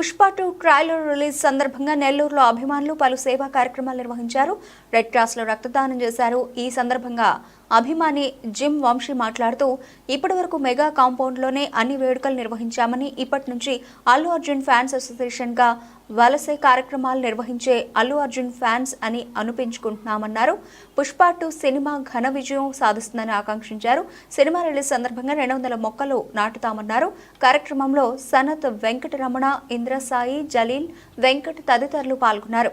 Pushpa two trailer release సందర్భంగా నెల్లూరులో అభిమానులు పలు సేవా కార్యక్రమాలు నిర్వహించారు. రెడ్ క్రాస్లో రక్తదానం చేశారు. ఈ సందర్భంగా అభిమాని జిమ్ వంశీ మాట్లాడుతూ ఇప్పటివరకు మెగా కాంపౌండ్లోనే అన్ని వేడుకలు నిర్వహించామని ఇప్పటి నుంచి అల్లు అర్జున్ ఫ్యాన్స్ అసోసియేషన్గా వలసే కార్యక్రమాలు నిర్వహించే అల్లు అర్జున్ ఫ్యాన్స్ అని అనిపించుకుంటున్నామన్నారు. పుష్ప టూ సినిమా ఘన విజయం సాధిస్తుందని ఆకాంక్షించారు. సినిమా రిలీజ్ సందర్భంగా రెండు వందల మొక్కలు నాటుతామన్నారు. కార్యక్రమంలో సనత్ వెంకటరమణ ఇంద్రసాయి జలీల్ వెంకట్ తదితరులు పాల్గొన్నారు.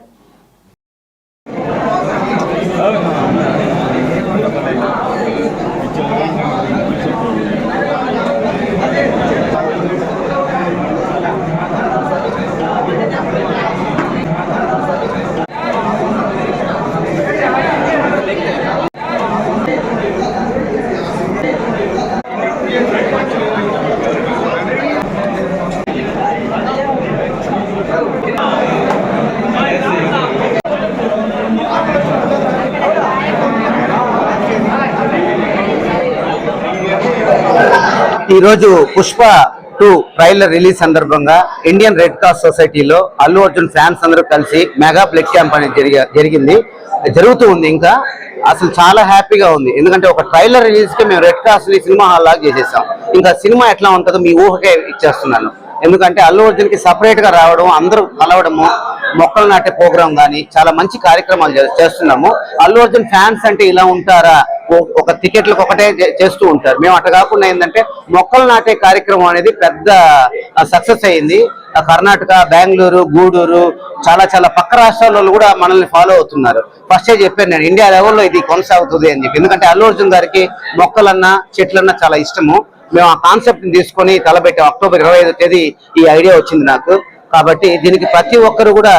ఈ రోజు పుష్ప టూ ట్రైలర్ రిలీజ్ సందర్భంగా ఇండియన్ రెడ్ క్రాస్ సొసైటీలో అల్లు అర్జున్ ఫ్యాన్స్ అందరూ కలిసి మెగా ప్లెక్ క్యాంప్ అనేది జరిగింది. జరుగుతూ ఉంది ఇంకా. అసలు చాలా హ్యాపీగా ఉంది. ఎందుకంటే ఒక ట్రైలర్ రిలీజ్కి మేము రెడ్ క్రాస్ని సినిమా హాల్ లాగా చేసేసాం. ఇంకా సినిమా ఎట్లా ఉంటుందో మీ ఊహకే ఇచ్చేస్తున్నాను. ఎందుకంటే అల్లు అర్జున్కి సపరేట్గా రావడం అందరూ కలవడము మొక్కలు నాటే ప్రోగ్రాం కానీ చాలా మంచి కార్యక్రమాలు చేస్తున్నాము. అల్లు అర్జున్ ఫ్యాన్స్ అంటే ఇలా ఉంటారా? ఒక టికెట్లకు ఒకటే చేస్తూ ఉంటారు. మేము అట్లా కాకుండా ఏంటంటే మొక్కలు నాటే కార్యక్రమం అనేది పెద్ద సక్సెస్ అయింది. కర్ణాటక బెంగళూరు గూడూరు చాలా చాలా పక్క రాష్ట్రాల్లో కూడా మనల్ని ఫాలో అవుతున్నారు. ఫస్ట్ చెప్పాను నేను ఇండియా లెవెల్లో ఇది కొనసాగుతుంది అని చెప్పి. ఎందుకంటే అల్లు అర్జున్ గారికి మొక్కలన్నా చెట్లన్నా చాలా ఇష్టము. మేము ఆ కాన్సెప్ట్ని తీసుకొని తలపెట్టాం. అక్టోబర్ ఇరవై ఐదు తేదీ ఈ ఐడియా వచ్చింది నాకు. కాబట్టి దీనికి ప్రతి ఒక్కరు కూడా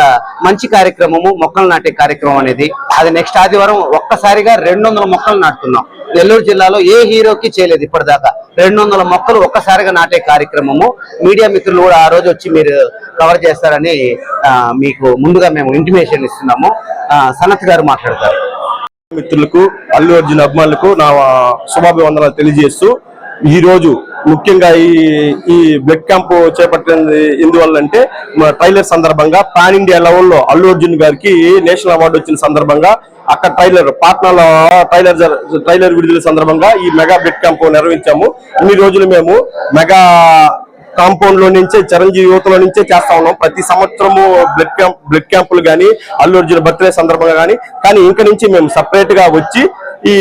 మంచి కార్యక్రమము మొక్కలు నాటే కార్యక్రమం అనేది అది నెక్స్ట్ ఆదివారం ఒక్కసారిగా రెండు వందల మొక్కలు నాటుతున్నాం. నెల్లూరు జిల్లాలో ఏ హీరోకి చేయలేదు ఇప్పటిదాకా. రెండు వందల మొక్కలు ఒక్కసారిగా నాటే కార్యక్రమము. మీడియా మిత్రులు కూడా ఆ రోజు వచ్చి మీరు కవర్ చేస్తారని మీకు ముందుగా మేము ఇంటిమేషన్ ఇస్తున్నాము. సనత్ గారు మాట్లాడతారు. మిత్రులకు అల్లు అర్జున్ అభిమానులకు నా శుభాభివందనాలు తెలియజేస్తూ ఈరోజు ముఖ్యంగా ఈ ఈ బ్లడ్ క్యాంప్ చేపట్టింది ఎందువల్ల అంటే ట్రైలర్ సందర్భంగా పాన్ ఇండియా లెవెల్లో అల్లు అర్జున్ గారికి నేషనల్ అవార్డు వచ్చిన సందర్భంగా అక్కడ ట్రైలర్ పాట్నాలో ట్రైలర్ ట్రైలర్ విడుదల సందర్భంగా ఈ మెగా బ్లడ్ క్యాంప్ నిర్వహించాము. ఇన్ని రోజులు మేము మెగా కాంపౌండ్లో నుంచే చిరంజీవి యువతలో నుంచే చేస్తా ఉన్నాం. ప్రతి సంవత్సరము బ్లడ్ క్యాంప్ బ్లడ్ క్యాంపులు కానీ అల్లు అర్జున్ బర్త్డే సందర్భంగా కానీ కానీ ఇంక నుంచి మేము సపరేట్గా వచ్చి ఈ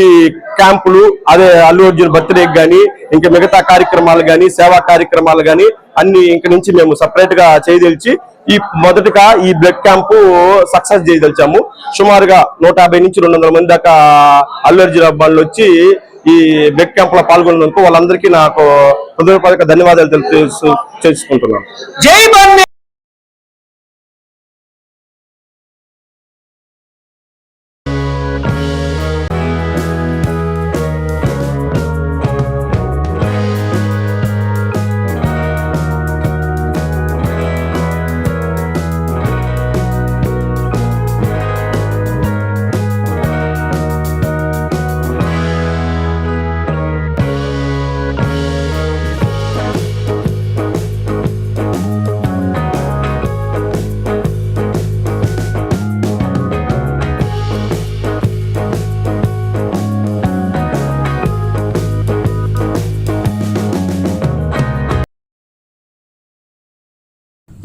క్యాంపులు అదే అల్లు అర్జున్ బర్త్డే కానీ ఇంకా మిగతా కార్యక్రమాలు కానీ సేవా కార్యక్రమాలు కానీ అన్ని ఇంక నుంచి మేము సపరేట్గా చేయదలిచి ఈ మొదటగా ఈ బ్లడ్ క్యాంపు సక్సెస్ చేయదలిచాము. సుమారుగా నూట యాభై నుంచి రెండు వందల మంది దాకా అల్లు అర్జున్ అబ్బాయిలు వచ్చి ఈ బ్లడ్ క్యాంప్లో పాల్గొన్నందుకు వాళ్ళందరికీ నాకు హృదయపూర్వక ధన్యవాదాలు తెలుసు చేసుకుంటున్నాను